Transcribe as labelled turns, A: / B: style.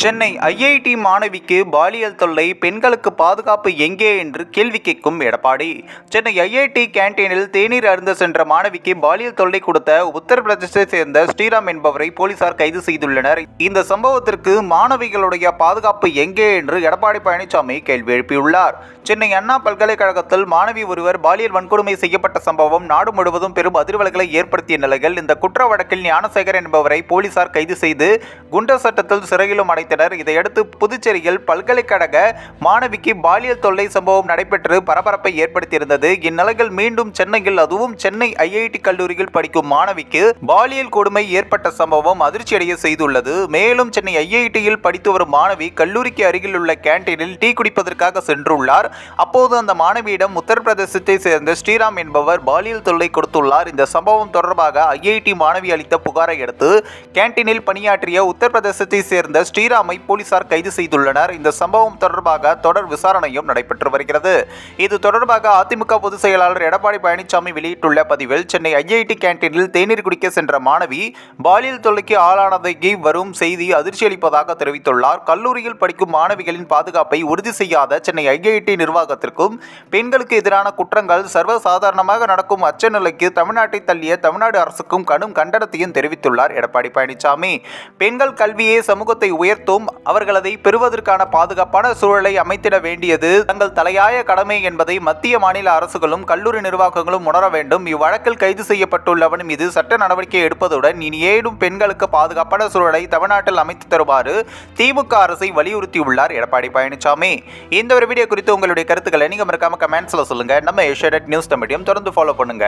A: Chennai IIT மாணவிக்கு பாலியல் தொல்லை பெண்களுக்கு பாதுகாப்பு எங்கே என்று கேள்வி கேட்கும் எடப்பாடி. சென்னை ஐஐடி கேண்டீனில் தேநீர் அருந்த சென்ற மாணவிக்கு பாலியல் தொல்லை கொடுத்த உத்தரப்பிரதேசத்தை சேர்ந்த ஸ்ரீராம் என்பவரை போலீசார் கைது செய்துள்ளனர். இந்த சம்பவத்திற்கு மாணவிகளுடைய பாதுகாப்பு எங்கே என்று எடப்பாடி பழனிசாமி கேள்வி எழுப்பியுள்ளார். சென்னை அண்ணா பல்கலைக்கழகத்தில் மாணவி ஒருவர் பாலியல் வன்கொடுமை செய்யப்பட்ட சம்பவம் நாடு முழுவதும் பெரும் அதிர்வலைகளை ஏற்படுத்திய நிலையில் இந்த குற்ற வழக்கில் ஞானசேகர் என்பவரை போலீசார் கைது செய்து குண்டர் சட்டத்தில் சிறையிலும் அடைத்தனர் இதையடுத்து புதுச்சேரியில் பல்கலைக்கழக மாணவிக்கு பாலியல் தொல்லை சம்பவம் நடைபெற்று பரபரப்பை ஏற்படுத்தியிருந்தது. இந்நிலையில் மீண்டும் சென்னையில் அதுவும் சென்னை ஐஐடி கல்லூரியில் படிக்கும் மாணவிக்கு பாலியல் கொடுமை ஏற்பட்ட சம்பவம் அதிர்ச்சியடைய செய்துள்ளது. மேலும் சென்னை ஐஐடியில் படித்து வரும் மாணவி கல்லூரிக்கு அருகில் உள்ள கேன்டீனில் டீ குடிப்பதற்காக சென்றுள்ளார். அப்போது அந்த மாணவியிடம் உத்தரப்பிரதேசத்தை சேர்ந்த ஸ்ரீராம் என்பவர் பாலியல் தொல்லை கொடுத்துள்ளார். இந்த சம்பவம் தொடர்பாக ஐஐடி மாணவி அளித்த புகாரை அடுத்து கேன்டீனில் பணியாற்றிய உத்தரப்பிரதேசத்தை சேர்ந்த ஸ்ரீராமை போலீசார் கைது செய்துள்ளனர். இந்த சம்பவம் தொடர்பாக தொடர் விசாரணையும் நடைபெற்று வருகிறது. இது தொடர்பாக அதிமுக பொதுச் செயலாளர் எடப்பாடி பழனிசாமி வெளியிட்டுள்ள பதிவில் சென்னை ஐஐடி கேண்டீனில் தேநீர் குடிக்க சென்ற மாணவி பாலியல் தொல்லைக்கு ஆளானதை வரும் செய்தி அதிர்ச்சியளிப்பதாக தெரிவித்துள்ளார். கல்லூரியில் படிக்கும் மாணவிகளின் பாதுகாப்பை உறுதி செய்யாத சென்னை ஐஐடி நிர்வாகத்திற்கும் பெண்களுக்கு எதிரான குற்றங்கள் சர்வசாதாரணமாக நடக்கும் அச்ச நிலைக்கு தமிழ்நாட்டை தள்ளிய தமிழ்நாடு அரசுக்கும் கடும் கண்டனத்தையும் தெரிவித்துள்ளார் எடப்பாடி பழனிசாமி. பெண்கள் கல்வியே சமூகத்தை உயர்த்த சேர்த்தும் அவர்கள் அதை பெறுவதற்கான பாதுகாப்பான சூழலை அமைத்திட வேண்டியது தங்கள் தலையாய கடமை என்பதை மத்திய மாநில அரசுகளும் கல்லூரி நிர்வாகங்களும் உணர வேண்டும். இவ்வழக்கில் கைது செய்யப்பட்டுள்ளவன் மீது சட்ட நடவடிக்கை எடுப்பதுடன் இனி ஏடும் பெண்களுக்கு பாதுகாப்பான சூழலை தமிழ்நாட்டில் அமைத்து தருமாறு திமுக அரசை வலியுறுத்தியுள்ளார் எடப்பாடி பழனிசாமி. இந்த ஒரு வீடியோ குறித்து உங்களுடைய கருத்துக்களை நீங்க மறக்காம கமெண்ட்ஸ்ல சொல்லுங்க. நம்ம ஏஷியா நியூஸ் தமிழியம் தொடர்ந்து ஃபாலோ பண்ணுங்க.